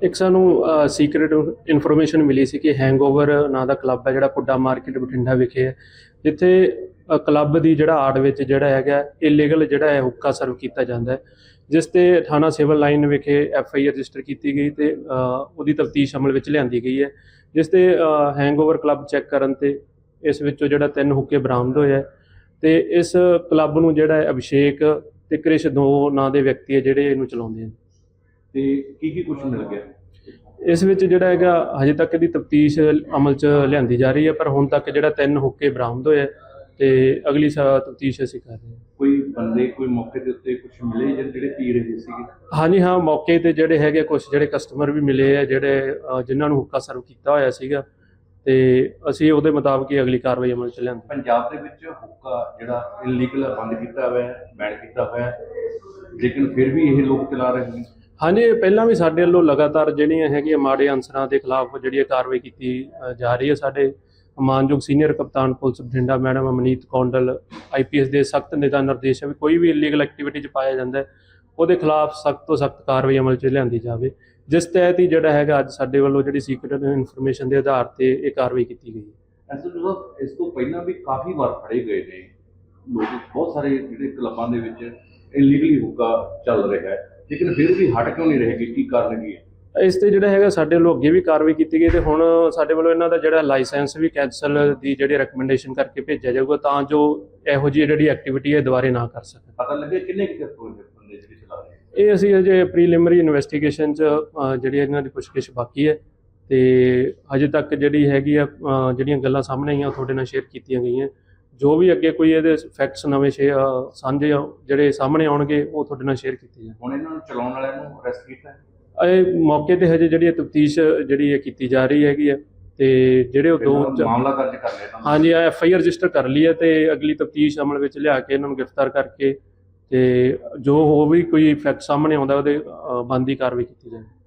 ਇੱਕ ਸਾਨੂੰ secret information ਮਿਲੀ ਸੀ ਕਿ ਹੈਂਗਓਵਰ ਨਾਂ ਦਾ ਕਲੱਬ ਹੈ ਜਿਹੜਾ ਪੁੱਡਾ ਮਾਰਕੀਟ ਬਠਿੰਡਾ ਵਿਖੇ ਹੈ, ਜਿੱਥੇ ਕਲੱਬ ਦੀ ਜਿਹੜਾ ਆੜ ਵਿੱਚ ਜਿਹੜਾ ਹੈਗਾ ਇਲੀਗਲ ਜਿਹੜਾ ਹੈ ਹੁੱਕਾ ਸਰਵ ਕੀਤਾ ਜਾਂਦਾ ਹੈ, ਜਿਸ ਤੇ ਥਾਣਾ ਸਿਵਲ ਲਾਈਨ ਵਿਖੇ ਐਫ ਆਈ ਆਰ ਰਜਿਸਟਰ ਕੀਤੀ ਗਈ ਤੇ ਉਹਦੀ ਤਫਤੀਸ਼ ਅਮਲ ਵਿੱਚ ਲਿਆਂਦੀ ਗਈ ਹੈ, ਜਿਸ ਤੇ ਹੈਂਗਓਵਰ ਕਲੱਬ ਚੈੱਕ ਕਰਨ ਤੇ ਇਸ ਵਿੱਚੋਂ ਜਿਹੜਾ ਤਿੰਨ ਹੁੱਕੇ ਬਰਾਮਦ ਹੋਏ ਹੈ ਤੇ ਇਸ ਕਲੱਬ ਨੂੰ ਜਿਹੜਾ ਹੈ ਅਭਿਸ਼ੇਕ ਤੇ ਕ੍ਰਿਸ਼ ਦੋ ਨਾਂ ਦੇ ਵਿਅਕਤੀ ਹੈ ਜਿਹੜੇ ਇਹਨੂੰ ਚਲਾਉਂਦੇ ਹਨ। ਤੇ ਕੀ ਕੀ ਕੁਝ ਮਿਲ ਗਿਆ? ਇਸ ਵਿੱਚ ਜਿਹੜਾ ਹੈਗਾ ਹਜੇ ਤੱਕ ਦੀ ਤਫਤੀਸ਼ ਅਮਲ 'ਚ ਲਿਆਂਦੀ ਜਾ ਰਹੀ ਹੈ ਪਰ ਹੁਣ ਤੱਕ ਜਿਹੜਾ ਤਿੰਨ ਹੁੱਕੇ ਬਰਾਮਦ ਹੋਏ ਤੇ ਅਗਲੀ ਤਫਤੀਸ਼ ਅਸੀਂ ਕਰ ਰਹੇ ਹਾਂ। ਕੋਈ ਬੰਦੇ ਕੋਈ ਮੌਕੇ ਦੇ ਉੱਤੇ ਕੁਝ ਮਿਲੇ ਜਾਂ ਜਿਹੜੇ ਪੀ ਰਹੇ ਸੀਗੇ? ਹਾਂਜੀ ਹਾਂ ਮੌਕੇ ਤੇ ਜਿਹੜੇ ਹੈਗੇ ਕੁਝ ਜਿਹੜੇ ਕਸਟਮਰ ਵੀ ਮਿਲੇ ਆ ਜਿਹੜੇ ਅ, ਜਿਨ੍ਹਾਂ ਨੂੰ ਹੁੱਕਾ ਸਰਵ ਕੀਤਾ ਹੋਇਆ ਸੀਗਾ ਤੇ ਅਸੀਂ ਉਹਦੇ ਮੁਤਾਬਕ ਹੀ ਅਗਲੀ ਕਾਰਵਾਈ ਅਮਲ 'ਚ ਲਿਆਂਦੀ। ਪੰਜਾਬ ਦੇ ਵਿੱਚ ਹੁੱਕਾ ਜਿਹੜਾ ਇਲੀਗਲ ਬੰਦ ਕੀਤਾ ਹੋਇਆ ਹੈ ਬੈਨ ਕੀਤਾ ਹੋਇਆ ਹੈ ਲੇਕਿਨ ਫਿਰ ਵੀ ਇਹ ਲੋਕ ਚਲਾ ਰਹੇ ਨੇ। ਹਾਂਜੀ, ਪਹਿਲਾਂ ਵੀ ਸਾਡੇ ਵੱਲੋਂ ਲਗਾਤਾਰ ਜਿਹੜੀਆਂ ਹੈਗੀਆਂ ਮਾੜੇ ਅਨਸਰਾਂ ਦੇ ਖਿਲਾਫ ਜਿਹੜੀ ਇਹ ਕਾਰਵਾਈ ਕੀਤੀ ਜਾ ਰਹੀ ਹੈ ਸਾਡੇ ਮਾਨਯੋਗ ਸੀਨੀਅਰ ਕਪਤਾਨ police Bathinda madam Amneet Kondal IPS ਦੇ ਸਖਤ ਨਿਗਰਾਨ ਨਿਰਦੇਸ਼ ਹੈ ਵੀ ਕੋਈ ਵੀ ਇਲੀਗਲ ਐਕਟੀਵਿਟੀ 'ਚ ਪਾਇਆ ਜਾਂਦਾ ਉਹਦੇ ਖਿਲਾਫ ਸਖਤ ਤੋਂ ਸਖਤ ਕਾਰਵਾਈ ਅਮਲ 'ਚ ਲਿਆਂਦੀ ਜਾਵੇ। ਜਿਸ ਤਹਿਤ ਹੀ ਜਿਹੜਾ ਹੈਗਾ ਅੱਜ ਸਾਡੇ ਵੱਲੋਂ ਜਿਹੜੀ ਸੀਕ੍ਰੀਟ ਇਨਫੋਰਮੇਸ਼ਨ ਦੇ ਆਧਾਰ ਤੇ ਇਹ ਕਾਰਵਾਈ ਕੀਤੀ ਗਈ ਹੈ। ਐਸਾ ਇਸ ਤੋਂ ਪਹਿਲਾਂ ਵੀ ਕਾਫੀ ਵਾਰ ਫੜੇ ਗਏ ਨੇ। ਲੋਕ, ਬਹੁਤ ਸਾਰੇ ਜਿਹੜੇ ਕਲੱਬਾਂ ਦੇ ਵਿੱਚ ਇਲੀਗਲੀ ਹੁੱਕਾ ਚੱਲ ਰਿਹਾ ਹੈ। ਲੇਕਿਨ ਫਿਰ ਵੀ ਹਟ ਕਿਉਂ ਨਹੀਂ ਰਹੇ ਕੀ ਕਾਰਨ ਕੀ ਹੈ? ਇਸ ਤੇ ਜਿਹੜਾ ਹੈਗਾ ਸਾਡੇ ਵੱਲੋਂ ਅੱਗੇ ਵੀ ਕਾਰਵਾਈ ਕੀਤੀ ਗਈ ਤੇ ਹੁਣ ਸਾਡੇ ਵੱਲੋਂ ਇਹਨਾਂ ਦਾ ਜਿਹੜਾ ਲਾਇਸੈਂਸ ਵੀ ਕੈਂਸਲ ਦੀ ਜਿਹੜੀ ਰეკਮੈਂਡੇਸ਼ਨ ਕਰਕੇ ਭੇਜਿਆ ਜਾਊਗਾ ਤਾਂ ਜੋ ਇਹੋ ਜਿਹੀ ਜਿਹੜੀ ਐਕਟੀਵਿਟੀ ਹੈ ਦੁਬਾਰੇ ਨਾ ਕਰ ਸਕਣ। ਪਤਾ ਲੱਗੇ ਕਿੰਨੇ ਕਿਤੇ ਬੰਦੇ ਜਿਹੜੇ ਚਲਾ ਰਹੇ? ਇਹ ਅਸੀਂ ਅਜੇ ਪ੍ਰੀਲਿਮਿਨਰੀ ਇਨਵੈਸਟੀਗੇਸ਼ਨ ਚ ਜਿਹੜੀ ਇਹਨਾਂ ਦੀ ਪੁੱਛਗਿੱਛ ਬਾਕੀ ਹੈ ਤੇ ਹਜੇ ਤੱਕ ਜਿਹੜੀ ਹੈਗੀ ਆ ਜਿਹੜੀਆਂ ਗੱਲਾਂ ਸਾਹਮਣੇ ਆਈਆਂ ਤੁਹਾਡੇ ਨਾਲ ਸ਼ੇਅਰ ਕੀਤੀਆਂ ਗਈਆਂ। ਜੋ ਵੀ ਅੱਗੇ ਕੋਈ ਇਹਦੇ ਫੈਕਟਸ ਨਵੇਂ ਸ਼ੇ ਅ, ਸਾਂਝੇ ਜਿਹੜੇ ਸਾਹਮਣੇ ਆਉਣਗੇ ਉਹ ਤੁਹਾਡੇ ਨਾਲ ਸ਼ੇਅਰ ਕੀਤੇ ਜਾਣ ਹੁਣ ਇਹਨਾਂ ਨੂੰ ਚਲਾਉਣ ਵਾਲਿਆਂ ਨੂੰ ਅਰੈਸਟ ਕੀਤਾ ਹੈ? ਇਹ ਮੌਕੇ ਤੇ ਹਜੇ ਜਿਹੜੀ ਤਫਤੀਸ਼ ਜਿਹੜੀ ਹੈ ਕੀਤੀ ਜਾ ਰਹੀ ਹੈਗੀ ਹੈ ਤੇ ਜਿਹੜੇ ਉਹ ਦੋ ਮਾਮਲਾ ਦਰਜ ਕਰ ਲਿਆ ਹਾਂਜੀ ਐਫ ਆਈ ਆਰ ਰਜਿਸਟਰ ਕਰ ਲਈ ਹੈ ਤੇ ਅਗਲੀ ਤਫਤੀਸ਼ ਅਮਲ ਵਿੱਚ ਲਿਆ ਕੇ ਇਹਨਾਂ ਨੂੰ ਗ੍ਰਿਫਤਾਰ ਕਰਕੇ ਤੇ ਜੋ ਹੋ ਵੀ ਕੋਈ ਫੈਕਟ ਸਾਹਮਣੇ ਆਉਂਦਾ ਉਹਦੇ ਅ, ਬਣਦੀ ਕਾਰਵਾਈ ਕੀਤੀ ਜਾਏ।